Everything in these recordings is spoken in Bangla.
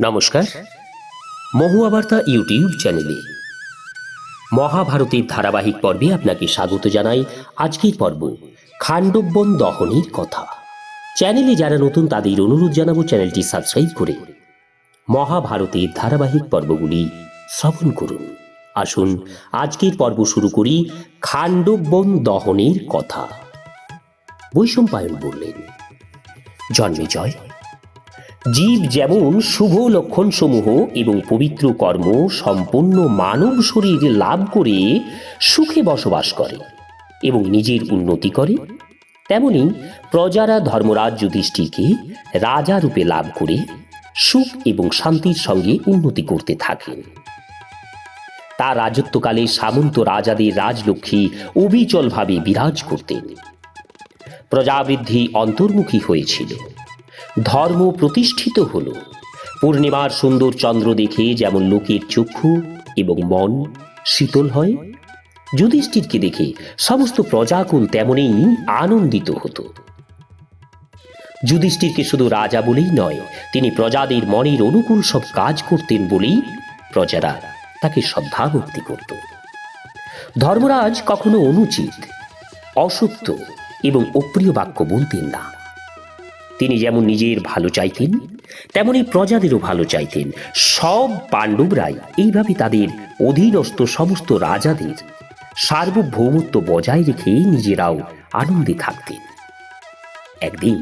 নমস্কার। মহুয়া বার্তা ইউটিউব চ্যানেলে। মহাভারতের ধারাবাহিক পর্বে আপনাকে স্বাগত জানাই আজকের পর্ব খাণ্ডববন দহনের কথা। চ্যানেলে যারা নতুন তাদের অনুরোধ জানাব চ্যানেলটি সাবস্ক্রাইব করে মহাভারতের ধারাবাহিক পর্বগুলি শ্রবণ করুন। আসুন, আজকের পর্ব শুরু করি খাণ্ডববন দহনের কথা। বৈষম্পায়ন বললেন জন্মেজয় জীব যেমন শুভ লক্ষণসমূহ এবং পবিত্র কর্ম সম্পন্ন মানব শরীর লাভ করে, সুখে বসবাস করে এবং নিজের উন্নতি করে, তেমনি প্রজারা ধর্মরাজ যুধিষ্ঠিরকে রাজা রূপে লাভ করে, সুখ এবং শান্তির সঙ্গে উন্নতি করতে থাকেন। তার রাজত্বকালে সামন্ত রাজাদের রাজলক্ষ্মী অবিচলভাবে বিরাজ করতেন। প্রজাবৃদ্ধি অন্তর্মুখী হয়েছিল। ধর্ম প্রতিষ্ঠিত হল। পূর্ণিমার সুন্দর চন্দ্র দেখে যেমন লোকের চক্ষু এবং মন শীতল হয়, যুধিষ্ঠিরকে দেখে সমস্ত প্রজাকুল তেমনই আনন্দিত হতো। যুধিষ্ঠিরকে শুধু রাজা বলেই নয়, তিনি প্রজাদের মনের অনুকূল সব কাজ করতেন বলেই প্রজারা তাকে শ্রদ্ধা ভক্তি করত। ধর্মরাজ কখনো অনুচিত অসত্য এবং অপ্রিয় বাক্য বলতেন না। তিনি যেমন নিজের ভালো চাইতেন, তেমনি প্রজাদেরও ভালো চাইতেন। সব পাণ্ডবরাই এইভাবে তাদের অধীনস্থ সমস্ত রাজাদের সার্বভৌমত্ব বজায় রেখে নিজেরাও আনন্দে থাকতেন। একদিন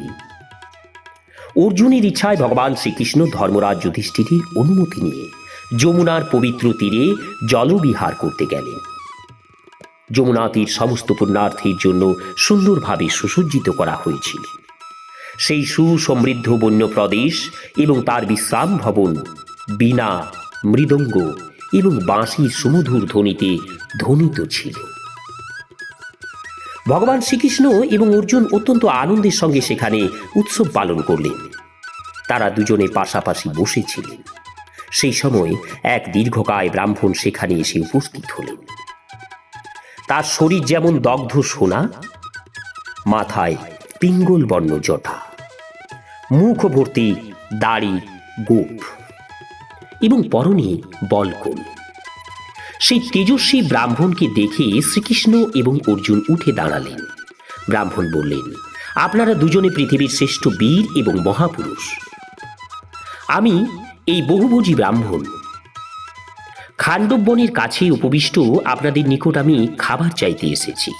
অর্জুনের ইচ্ছায় ভগবান শ্রীকৃষ্ণ ধর্মরাজ যুধিষ্ঠিরের অনুমতি নিয়ে যমুনার পবিত্র তীরে জলবিহার করতে গেলেন। যমুনা তীর সমস্ত পুণ্যার্থীর জন্য সুন্দরভাবে সুসজ্জিত করা হয়েছিল। সেই সুসমৃদ্ধ বন্য প্রদেশ এবং তার বিশ্রাম ভবন, বীণা, মৃদঙ্গ এবং বাঁশির সুমধুর ধ্বনিতে ধ্বনিত ছিল। ভগবান শ্রীকৃষ্ণ এবং অর্জুন অত্যন্ত আনন্দের সঙ্গে সেখানে উৎসব পালন করলেন। তারা দুজনে পাশাপাশি বসেছিলেন। সেই সময় এক দীর্ঘকায় ব্রাহ্মণ সেখানে এসে উপস্থিত হলেন। তার শরীর যেমন দগ্ধ সোনা, মাথায় পিঙ্গল বর্ণ জটা। মুখ ভর্তি দাড়ি, গোপ এবং পরনে বলকল সেই তেজস্বী ব্রাহ্মণকে দেখে শ্রীকৃষ্ণ এবং অর্জুন উঠে দাঁড়ালেন। ব্রাহ্মণ বললেন, আপনারা দুজনে পৃথিবীর শ্রেষ্ঠ বীর এবং মহাপুরুষ। আমি এই বহুভোজী ব্রাহ্মণ। খাণ্ডববনের কাছে উপবিষ্ট আপনাদের নিকট আমি খাবার চাইতে এসেছি।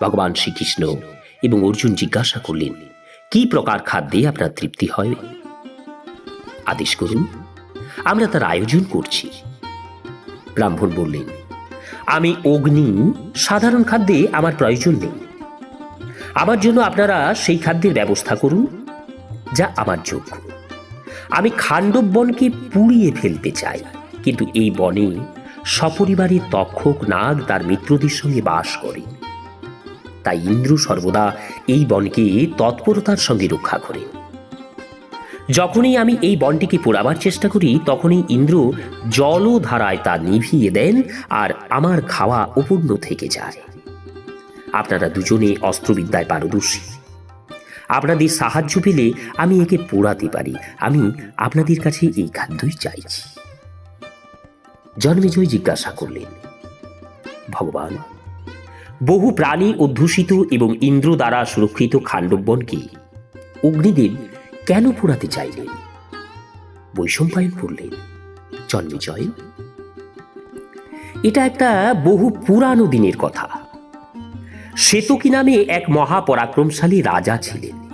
ভগবান শ্রীকৃষ্ণ এবং অর্জুন জিজ্ঞাসা করলেন কি প্রকার খাদ্যে আপনার তৃপ্তি হয়? আদেশ করুন, আমরা তার আয়োজন করছি। ব্রাহ্মণ বললেন, আমি অগ্নি, সাধারণ খাদ্যে আমার প্রয়োজন নেই। আমার জন্য আপনারা সেই খাদ্যের ব্যবস্থা করুন, যা আমার যোগ্য। আমি খাণ্ডব বনকে পুড়িয়ে ফেলতে চাই, কিন্তু এই বনে সপরিবারে তক্ষক নাগ তার মিত্রদের সঙ্গে বাস করে। তাই ইন্দ্র সর্বদা এই বনকে তৎপরতার সঙ্গে রক্ষা করে যখনই আমি এই বনটিকে পোড়াবার চেষ্টা করি, তখনই ইন্দ্র জলধারায় তা নিভিয়ে দেন আর আমার খাওয়া অপূর্ণ থেকে যায়। আপনারা দুজনে অস্ত্রবিদ্যায় পারদর্শী। আপনাদের সাহায্য পেলে আমি একে পোড়াতে পারি। আমি আপনাদের কাছে এই খাদ্যই চাইছি। জন্মেজয় জিজ্ঞাসা করলেন, ভগবান বহু প্রাণী অধ্যুষিত এবং ইন্দ্র দ্বারা সুরক্ষিত খাণ্ডববনকে অগ্নিদেব কেন পোড়াতে চাইলেন? বৈষম্পায়ন করলেন। জন্মেজয়? এটা একটা বহু পুরানো দিনের কথা। শ্বেতকী নামে এক মহাপরাক্রমশালী রাজা ছিলেন।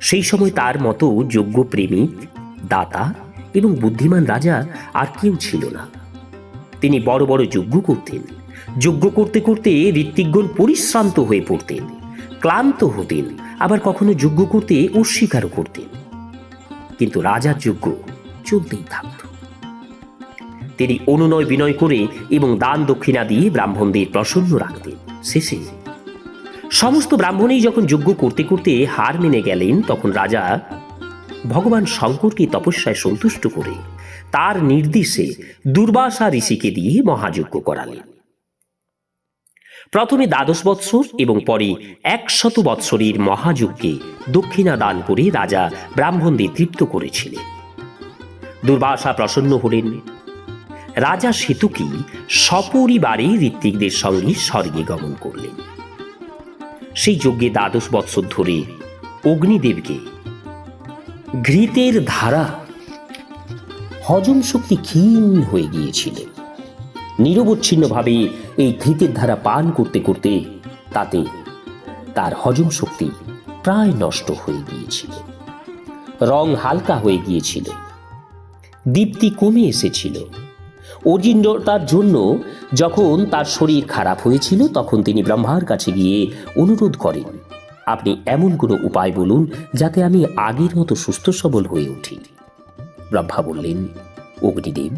সেই সময় তার মতো যোগ্য প্রেমিক, দাতা এবং বুদ্ধিমান রাজা আর কেউ ছিল না। তিনি বড় বড় যজ্ঞ করতেন। যজ্ঞ করতে করতে ঋত্বিকগণ পরিশ্রান্ত হয়ে পড়তেন, ক্লান্ত হতেন, আবার কখনো যজ্ঞ করতে অস্বীকারও করতেন। কিন্তু রাজার যজ্ঞ চলতেই থাকত। তিনি অনুনয় বিনয় করে এবং দান দক্ষিণা দিয়ে ব্রাহ্মণদের প্রসন্ন রাখতেন শেষে। সমস্ত ব্রাহ্মণেই যখন যজ্ঞ করতে করতে হার মেনে গেলেন, তখন রাজা ভগবান শঙ্করকে তপস্যায় সন্তুষ্ট করে তার নির্দেশে দুর্বাসা ঋষিকে দিয়ে মহাযজ্ঞ করালেন। প্রথমে দ্বাদশ বৎসর এবং পরে একশত বৎসরের মহাযজ্ঞে দক্ষিণা দান করে রাজা ব্রাহ্মণদের তৃপ্ত করেছিলেন। দুর্বাসা প্রসন্ন হলেন। রাজা সেতুকি সপরিবারে ঋত্বিকদের সঙ্গে স্বর্গে গমন করলেন। সেই যজ্ঞে দ্বাদশ বৎসর ধরে অগ্নিদেবকে ঘৃতের ধারা হজম শক্তি ক্ষীণ হয়ে গিয়েছিল। নিরবচ্ছিন্নভাবে এই ঘৃতের ধারা পান করতে করতে তাতে তার হজম শক্তি প্রায় নষ্ট হয়ে গিয়েছিল। রং হালকা হয়ে গিয়েছিল। দীপ্তি কমে এসেছিল। অজিন্দ্রতার জন্য যখন তার শরীর খারাপ হয়েছিল তখন তিনি ব্রহ্মার কাছে গিয়ে অনুরোধ করেন, আপনি এমন কোনো উপায় বলুন যাতে আমি আগের মতো সুস্থ সবল হয়ে উঠি। ব্রহ্মা বললেন, অগ্নিদেব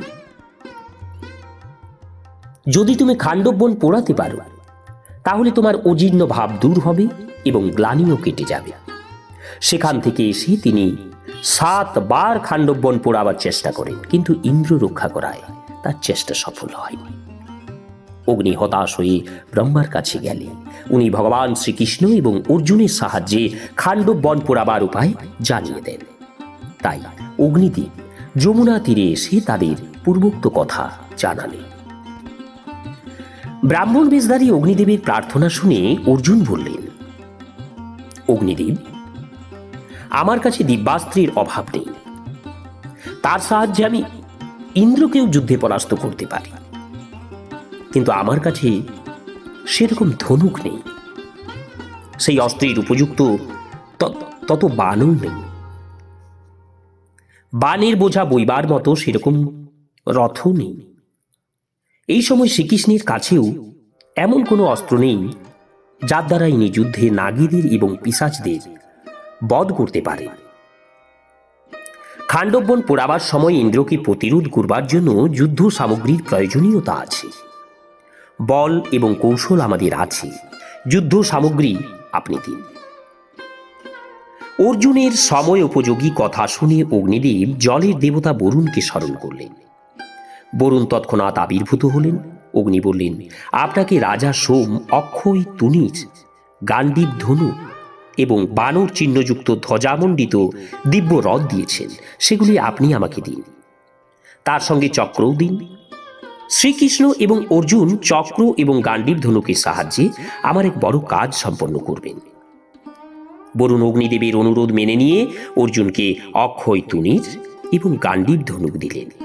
যদি তুমি খাণ্ডববন পোড়াতে পারো, তাহলে তোমার অজীর্ণ ভাব দূর হবে এবং গ্লানিও কেটে যাবে। সেখান থেকে এসে তিনি সাতবার খাণ্ডববন পোড়াবার চেষ্টা করেন, কিন্তু ইন্দ্র রক্ষা করায় তার চেষ্টা সফল হয়নি অগ্নি হতাশ হয়ে ব্রহ্মার কাছে গেলে, উনি ভগবান শ্রীকৃষ্ণ এবং অর্জুনের সাহায্যে খাণ্ডব বন পোড়াবার উপায় জানিয়ে দেন। তাই অগ্নিদেব যমুনা তীরে এসে তাদের পূর্বোক্ত কথা জানালেন। ব্রাহ্মণ বেশধারী অগ্নিদেবের প্রার্থনা শুনে অর্জুন বললেন, অগ্নিদেব, আমার কাছে দিব্যাস্ত্রের অভাব নেই। তার সাহায্যে আমি ইন্দ্রকেও যুদ্ধে পরাস্ত করতে পারি। কিন্তু আমার কাছে সেরকম ধনুক নেই। সেই অস্ত্রের উপযুক্ত তত বানও নেই। বানের বোঝা বইবার মতো সেরকম রথ নেই। এই সময় শ্রীকৃষ্ণের কাছেও এমন কোনো অস্ত্র নেই, যার দ্বারা ইনি যুদ্ধে নাগীদের এবং পিসাচদের বধ করতে পারেন। খাণ্ডববন পোড়াবার সময় ইন্দ্রকে প্রতিরোধ করবার জন্য যুদ্ধ সামগ্রীর প্রয়োজনীয়তা আছে। বল এবং কৌশল আমাদের আছে। যুদ্ধ সামগ্রী আপনি দিন। অর্জুনের সময় উপযোগী কথা শুনে অগ্নিদেব জলের দেবতা বরুণকে স্মরণ করলেন। বরুণ তৎক্ষণাৎ আবির্ভূত হলেন। অগ্নি বললেন, আপনাকে রাজা সোম, অক্ষয়, তুনিজ গান্ডীব ধনু এবং বানর চিহ্নযুক্ত ধ্বজামণ্ডিত দিব্য রথ দিয়েছেন। সেগুলি আপনি আমাকে দিন। তার সঙ্গে চক্রও দিন। শ্রীকৃষ্ণ এবং অর্জুন চক্র এবং গান্ডীব ধনুকের সাহায্যে আমার এক বড় কাজ সম্পন্ন করবেন। বরুণ অগ্নিদেবের অনুরোধ মেনে নিয়ে অর্জুনকে অক্ষয় তুনির এবং গান্ডীব ধনুক দিলেন।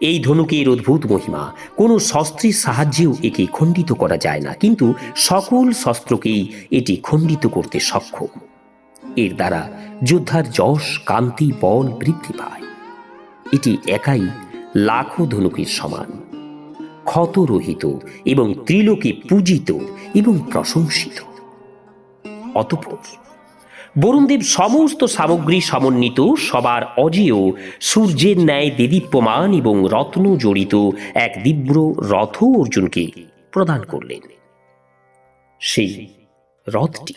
এই ধনুকের অদ্ভুত মহিমা, কোনো শস্ত্রের সাহায্যেও একে খণ্ডিত করা যায় না, কিন্তু সকল শস্ত্রকেই এটি খণ্ডিত করতে সক্ষম। এর দ্বারা যোদ্ধার যশ কান্তি বল বৃদ্ধি পায়। এটি একাই লাখো ধনুকের সমান। ক্ষতরহিত এবং ত্রিলোকে পূজিত এবং প্রশংসিত। অতঃপর বরুণদেব সমস্ত সামগ্রী সমন্বিত, সবার অজেয়, সূর্যের ন্যায় দেদীপ্যমান এবং রত্ন জড়িত এক দিব্য রথ অর্জুনকে প্রদান করলেন। সেই রথটি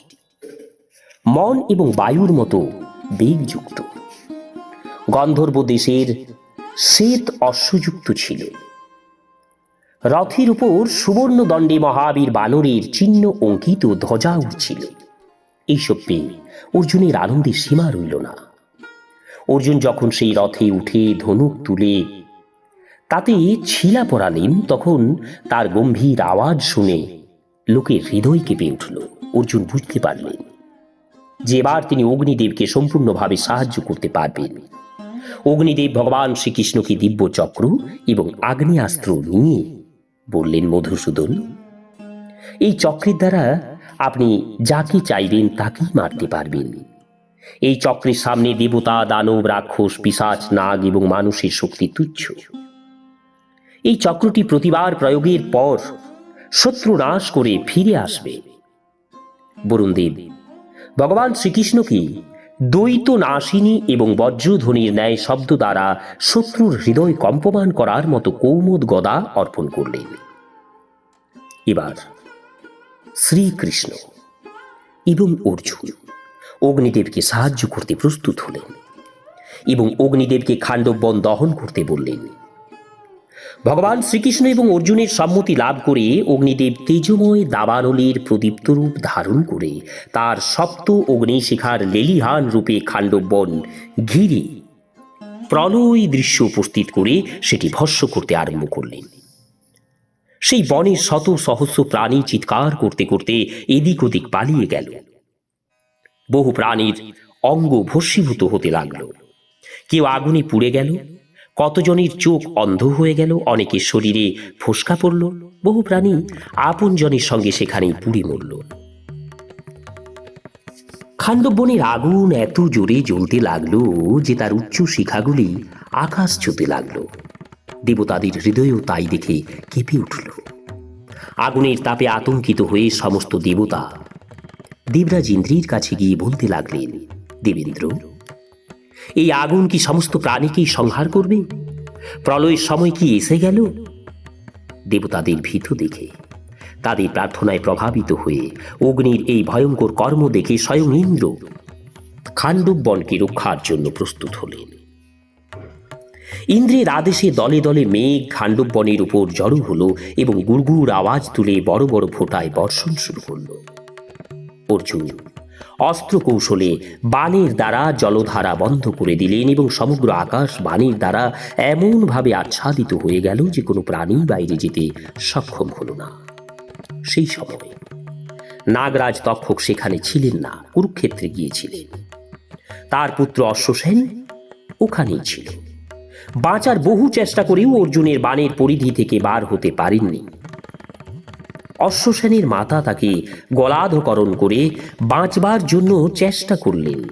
মন এবং বায়ুর মতো বেগযুক্ত। গন্ধর্ব দেশের শ্বেত অশ্বযুক্ত ছিল। রথের উপর সুবর্ণদণ্ডে মহাবীর বানরের চিহ্ন অঙ্কিত ধ্বজা উঠছিল। এইসব পেয়ে অর্জুনের আনন্দের সীমা রইল না। অর্জুন যখন সেই রথে উঠে ধনুক তুলে তাতে ছিলা পড়ালেন তখন তার গম্ভীর আওয়াজ শুনে লোকের হৃদয় কেঁপে উঠল। অর্জুন বুঝতে পারলেন যে এবার তিনি অগ্নিদেবকে সম্পূর্ণভাবে সাহায্য করতে পারবেন। অগ্নিদেব ভগবান শ্রীকৃষ্ণকে দিব্য চক্র এবং আগ্নেয়াস্ত্র নিয়ে বললেন, মধুসূদন, এই চক্রের দ্বারা আপনি যাকে চাইবেন তাকেই মারতে পারবেন। এই চক্রের সামনে দেবতা, দানব, রাক্ষস, পিসাচ, নাগ এবং মানুষের শক্তি তুচ্ছ। এই চক্রটি প্রতিবার প্রয়োগের পর শত্রু নাশ করে ফিরে আসবে। বরুণদেব ভগবান শ্রীকৃষ্ণকে দ্বৈত নাশিনী এবং বজ্রধ্বনির ন্যায় শব্দ দ্বারা শত্রুর হৃদয় কম্পমান করার মতো কৌমোদ গদা অর্পণ করলেন। এবার শ্রীকৃষ্ণ এবং অর্জুন। অগ্নিদেবকে সাহায্য করতে প্রস্তুত হলেন এবং অগ্নিদেবকে খাণ্ডববন দহন করতে বললেন। ভগবান শ্রীকৃষ্ণ এবং অর্জুনের সম্মতি লাভ করে অগ্নিদেব তেজময় দাবানলের প্রদীপ্ত রূপ ধারণ করে তার সপ্ত অগ্নিশিখার লেলিহান রূপে খাণ্ডববন ঘিরে প্রলয় দৃশ্য উপস্থিত করে সেটি ভস্য করতে আরম্ভ করলেন। সেই বনের শত সহস্র প্রাণী চিৎকার করতে করতে এদিক ওদিক পালিয়ে গেল। বহু প্রাণীর অঙ্গ ভস্মীভূত হতে লাগল। কেউ আগুনে পুড়ে গেল, কতজনের চোখ অন্ধ হয়ে গেল, অনেকের শরীরে ফোসকা পড়ল, বহু প্রাণী আপনজনের সঙ্গে সেখানেই পুড়ে মরল। খাণ্ডবনের আগুন এত জোরে জ্বলতে লাগল যে তার উচ্চ শিখাগুলি আকাশ ছুতে লাগল। দেবতাদের হৃদয়ও তাই দেখে কেঁপে উঠল। আগুনের তাপে আতঙ্কিত হয়ে সমস্ত দেবতা দেবরাজ ইন্দ্রির কাছে গিয়ে বলতে লাগলেন, দেবেন্দ্র, এই আগুন কি সমস্ত প্রাণীকেই সংহার করবে? প্রলয়ের সময় কি এসে গেল? দেবতাদের ভীত দেখে, তাদের প্রার্থনায় প্রভাবিত হয়ে অগ্নির এই ভয়ঙ্কর কর্ম দেখে স্বয়ং ইন্দ্র খাণ্ডব বনকে রক্ষার জন্য প্রস্তুত হলেন। ইন্দ্রের আদেশে দলে দলে মেঘ খাণ্ডব বনের উপর জড়ো হলো এবং গুড়গুড় আওয়াজ তুলে বড় বড় ফোঁটায় বর্ষণ শুরু করল। অর্জুন অস্ত্র কৌশলে বাণের দ্বারা জলধারা বন্ধ করে দিলেন এবং সমগ্র আকাশ বাণীর দ্বারা এমনভাবে আচ্ছাদিত হয়ে গেল যে কোনো প্রাণী বাইরে যেতে সক্ষম হলো না। সেই সময় নাগরাজ তক্ষক সেখানে ছিলেন না, কুরুক্ষেত্রে গিয়েছিলেন। তার পুত্র অশ্বসেন ওখানেই ছিল। বাঁচার বহু চেষ্টা করেও অর্জুনের বাণের পরিধি থেকে বার হতে পারেননি। অশ্বসেনের মাতা তাকে গলাধকরণ করে বাঁচবার জন্য চেষ্টা করলেন।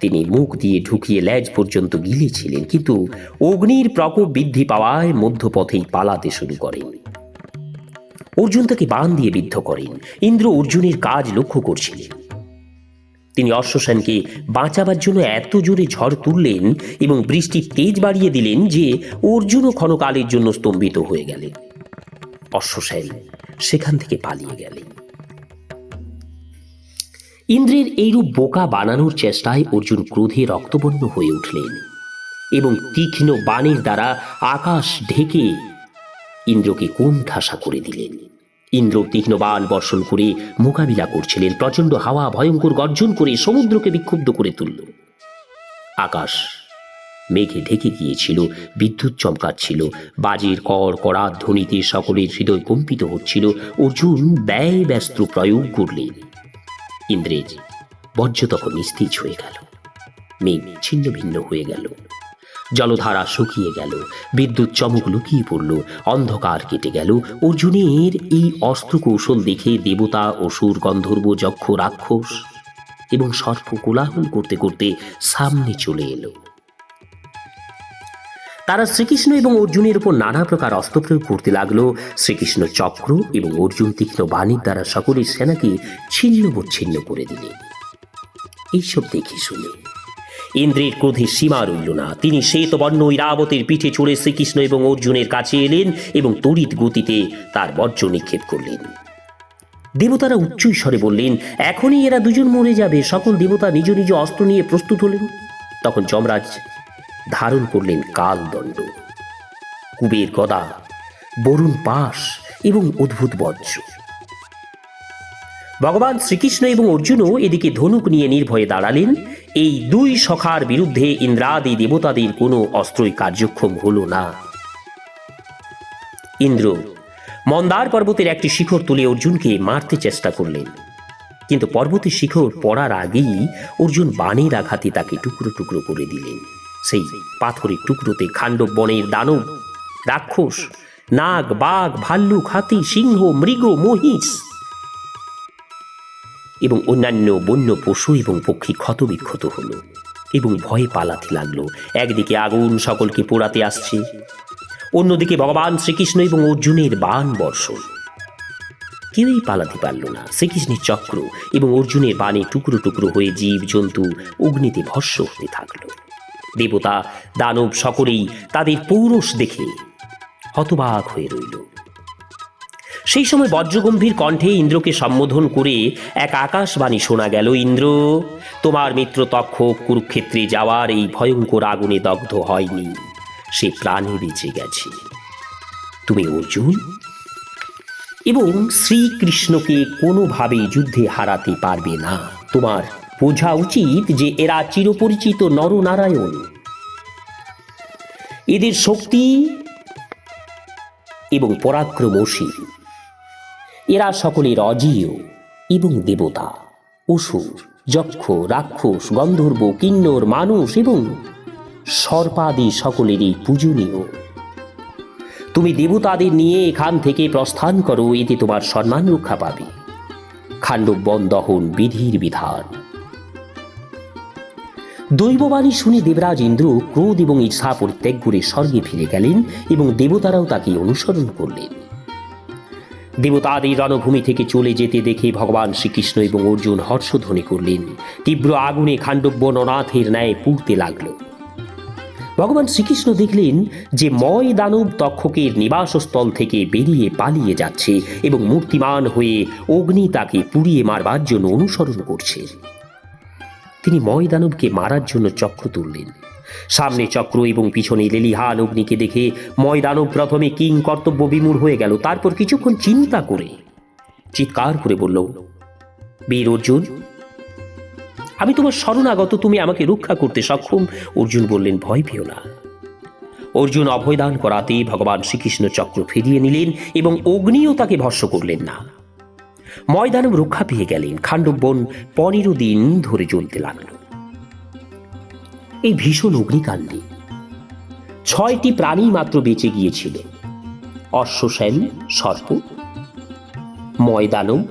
তিনি মুখ দিয়ে ঢুকিয়ে লেজ পর্যন্ত গিলেছিলেন, কিন্তু অগ্নির প্রকোপ বৃদ্ধি পাওয়ায় মধ্যপথেই পালাতে শুরু করেন। অর্জুন তাকে বান দিয়ে বিদ্ধ করেন। ইন্দ্র অর্জুনের কাজ লক্ষ্য করছিলেন। তিনি অশ্বসেনকে বাঁচাবার জন্য এত জোরে ঝড় তুললেন এবং বৃষ্টির তেজ বাড়িয়ে দিলেন যে অর্জুনও ক্ষণকালের জন্য স্তম্ভিত হয়ে গেলেন। অশ্বসেন সেখান থেকে পালিয়ে গেলেন। ইন্দ্রের এইরূপ বোকা বানানোর চেষ্টায় অর্জুন ক্রোধে রক্তবর্ণ হয়ে উঠলেন এবং তীক্ষ্ণ বাণের দ্বারা আকাশ ঢেকে ইন্দ্রকে কোন ঠাসা করে দিলেন। ইন্দ্র তীক্ষ্ণ বাণ বর্ষণ করে মোকাবিলা করছিলেন। প্রচণ্ড হাওয়া, ভয়ঙ্কর গর্জন করে সমুদ্রকে বিক্ষুব্ধ করে তুলল। আকাশ মেঘে ঢেকে গিয়েছিল, বিদ্যুৎ চমকাচ্ছিল, বাজির কর কড়া ধ্বনিতে সকলের হৃদয় কম্পিত হচ্ছিল। অর্জুন ব্যয় ব্যস্ত প্রয়োগ করলেন। ইন্দ্রের বর্জ্য তখন নিস্তেজ হয়ে গেল। মেঘ ছিন্ন ভিন্ন হয়ে গেল। জলধারা শুকিয়ে গেল। বিদ্যুৎ চমক লুকিয়ে পড়ল। অন্ধকার কেটে গেল। অর্জুনের এই অস্ত্র কৌশল দেখে দেবতা অসুর গন্ধর্ব যক্ষ রাক্ষস এবং সর্প কোলাহল করতে করতে সামনে চলে এলো। তারা শ্রীকৃষ্ণ এবং অর্জুনের উপর নানা প্রকার অস্ত্র প্রয়োগ করতে লাগল। শ্রীকৃষ্ণ চক্র এবং অর্জুন তীক্ষ্ণ বাণীর দ্বারা সকলের সেনাকে ছিন্ন বিচ্ছিন্ন করে দিলেন এইসব দেখে শুনে ইন্দ্রের ক্রোধের সীমা রইল না। তিনি শ্বেতবর্ণ ইরাবতের পিঠে চড়ে শ্রীকৃষ্ণ এবং অর্জুনের কাছে এলেন এবং তড়িৎ গতিতে তার বর্জ্য নিক্ষেপ করলেন। দেবতারা উচ্চ স্বরে বললেন, এখনই এরা দুজন মরে যাবে। সকল দেবতা নিজ নিজ অস্ত্র নিয়ে প্রস্তুত হলেন। তখন যমরাজ ধারণ করলেন কালদণ্ড। কুবের গদা, বরুণ পাশ এবং অদ্ভুত বজ্র ভগবান শ্রীকৃষ্ণ এবং অর্জুনও এদিকে ধনুক নিয়ে নির্ভয়ে দাঁড়ালেন। এই দুই সখার বিরুদ্ধে ইন্দ্রাদি দেবতাদের কোনো অস্ত্রই কার্যক্ষম হল না। ইন্দ্র, মন্দার পর্বতের একটি শিখর তুলে অর্জুনকে মারতে চেষ্টা করলেন। কিন্তু পর্বতের শিখর পড়ার আগেই অর্জুন বাণের আঘাতে তাকে টুকরো টুকরো করে দিলেন। সেই পাথরের টুকরোতে খাণ্ডব বনের দানব, রাক্ষস, নাগ, বাঘ, ভাল্লুক, হাতি, সিংহ, মৃগ, মহিষ এবং অন্যান্য বন্য পশু এবং পক্ষী ক্ষতবিক্ষত হলো এবং ভয়ে পালাতে লাগল। একদিকে আগুন সকলকে পোড়াতে আসছে, অন্যদিকে ভগবান শ্রীকৃষ্ণ এবং অর্জুনের বাণ বর্ষণ। কেউই পালাতে পারল না। শ্রীকৃষ্ণের চক্র এবং অর্জুনের বাণে টুকরো টুকরো হয়ে জীব জন্তু অগ্নিতে ভস্য হতে থাকল। দেবতা, দানব সকলেই তাদের পৌরষ দেখে হতবাক হয়ে রইল। সেই সময় বজ্রগম্ভীর কণ্ঠে ইন্দ্রকে সম্বোধন করে এক আকাশবাণী শোনা গেল, ইন্দ্র, তোমার মিত্র তক্ষক কুরুক্ষেত্রে যাওয়ার এই ভয়ঙ্কর আগুনে দগ্ধ হয়নি। সে প্রাণে বেঁচে গেছে। তুমি অর্জুন? এবং শ্রীকৃষ্ণকে কোনোভাবেই যুদ্ধে হারাতে পারবে না। তোমার বোঝা উচিত যে এরা চিরপরিচিত নরনারায়ণ। এদের শক্তি এবং পরাক্রম অসীম এরা সকলের অজীয় এবং দেবতা, অসুর, যক্ষ, রাক্ষস, গন্ধর্ব, কিন্নর, মানুষ এবং সর্পাদি সকলেরই পূজনীয়। তুমি দেবতাদের নিয়ে এখান থেকে প্রস্থান করো, এতে তোমার সম্মান রক্ষা পাবে। খাণ্ডবন দহন বিধির বিধান। দৈববাণী শুনে দেবরাজ ইন্দ্র ক্রোধ এবং ঈর্ষা পরিত্যাগ করে স্বর্গে ফিরে গেলেন এবং দেবতারাও তাকে অনুসরণ করলেন। দেবতাদের রণভূমি থেকে চলে যেতে দেখে ভগবান শ্রীকৃষ্ণ এবং অর্জুন হর্ষধ্বনি করলেন। তীব্র আগুনে খাণ্ডব্য অনাথের ন্যায় পুড়তে লাগল। ভগবান শ্রীকৃষ্ণ দেখলেন যে ময় দানব তক্ষকের নিবাসস্থল থেকে বেরিয়ে পালিয়ে যাচ্ছে এবং মূর্তিমান হয়ে অগ্নি তাকে পুড়িয়ে মারবার জন্য অনুসরণ করছে। তিনি ময় দানবকে মারার জন্য চক্র তুললেন। সামনে চক্র এবং পিছনে লেলিহান অগ্নিকে দেখে ময় দানব প্রথমে কিং কর্তব্য বিমূর হয়ে গেল। তারপর কিছুক্ষণ চিন্তা করে, চিৎকার করে বলল, বীর অর্জুন, আমি তোমার শরণাগত, তুমি আমাকে রক্ষা করতে সক্ষম। অর্জুন বললেন, ভয় পেও না। অর্জুন অভয়দান করাতে ভগবান শ্রীকৃষ্ণ চক্র ফিরিয়ে নিলেন এবং অগ্নিও তাকে ভস্য করলেন না। ময়দানব রক্ষা পেয়ে গেলেন। খাণ্ডবন পনেরো দিন ধরে জ্বলতে লাগল। এই ভীষণ অগ্নিকাণ্ডে। ছয়টি প্রাণী মাত্র বেঁচে গিয়েছিল। অশ্বসেন, সর্প ময়দানব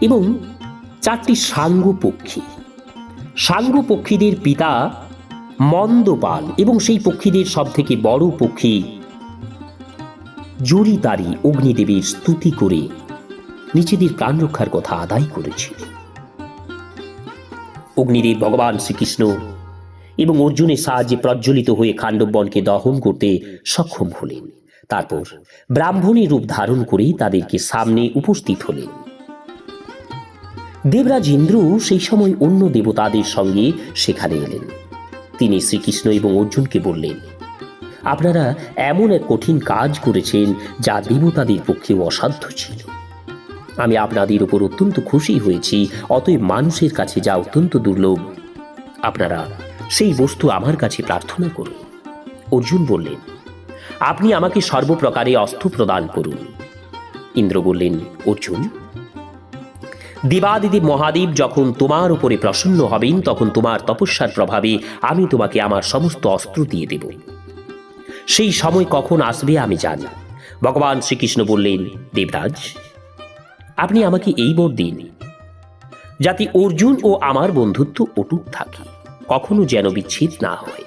এবং চারটি সাঙ্গ পক্ষী সাঙ্গ পক্ষীদের পিতা মন্দপাল এবং সেই পক্ষীদের সব থেকে বড় পক্ষী জরিতারি অগ্নিদেবীর স্তুতি করে নিজেদের প্রাণ রক্ষার কথা আদায় করেছিল। অগ্নিদেব ভগবান শ্রীকৃষ্ণ এবং অর্জুনের সাহায্যে প্রজ্বলিত হয়ে খাণ্ডবনকে দহন করতে সক্ষম হলেন। তারপর ব্রাহ্মণী রূপ ধারণ করে তাদেরকে সামনে উপস্থিত হলেন। দেবরাজ ইন্দ্র সেই সময় অন্য দেবতাদের সঙ্গে সেখানে এলেন। তিনি শ্রীকৃষ্ণ এবং অর্জুনকে বললেন, আপনারা এমন এক কঠিন কাজ করেছেন যা দেবতাদের পক্ষে অসাধ্য ছিল। আমি আপনাদের উপর অত্যন্ত খুশি হয়েছি, অতএব মানুষের কাছে যা অত্যন্ত দুর্লভ, আপনারা সেই বস্তু আমার কাছে প্রার্থনা করুন। অর্জুন বললেন, আপনি আমাকে সর্বপ্রকারে অস্ত্র প্রদান করুন। ইন্দ্র বললেন, অর্জুন দেবাদিদেব মহাদেব যখন তোমার উপরে প্রসন্ন হবেন, তখন তোমার তপস্যার প্রভাবে আমি তোমাকে আমার সমস্ত অস্ত্র দিয়ে দেব। সেই সময় কখন আসবে আমি জানি। ভগবান শ্রীকৃষ্ণ বললেন, দেবরাজ, আপনি আমাকে এই বর দিন, যাতে অর্জুন ও আমার বন্ধুত্ব অটুট থাকে। কখনো যেন বিচ্ছেদ না হয়।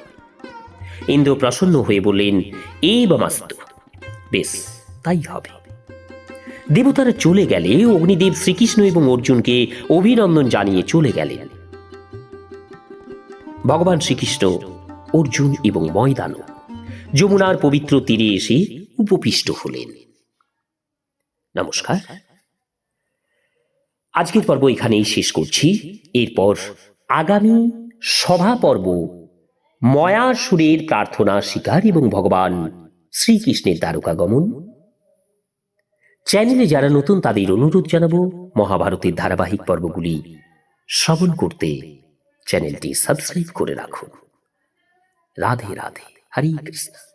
ইন্দ্র প্রসন্ন হয়ে বললেন, এই বামাস্ত, বেশ, তাই হবে। দেবতারা চলে গেলে অগ্নিদেব শ্রীকৃষ্ণ এবং অর্জুনকে অভিনন্দন জানিয়ে চলে গেলেন। ভগবান শ্রীকৃষ্ণ, অর্জুন এবং ময়দান যমুনার পবিত্র তীরে এসে উপপিষ্ট হলেন। নমস্কার। আজকের পর্ব এখানেই শেষ করছি। এরপর আগামী সভা পর্ব ময়াসুরের প্রার্থনা শিকার এবং ভগবান শ্রীকৃষ্ণের দ্বারকাগমন চ্যানেলে যারা নতুন তাদের অনুরোধ জানাব, মহাভারতের ধারাবাহিক পর্বগুলি শ্রবণ করতে চ্যানেলটি সাবস্ক্রাইব করে রাখুন। রাধে রাধে, হরি কৃষ্ণ।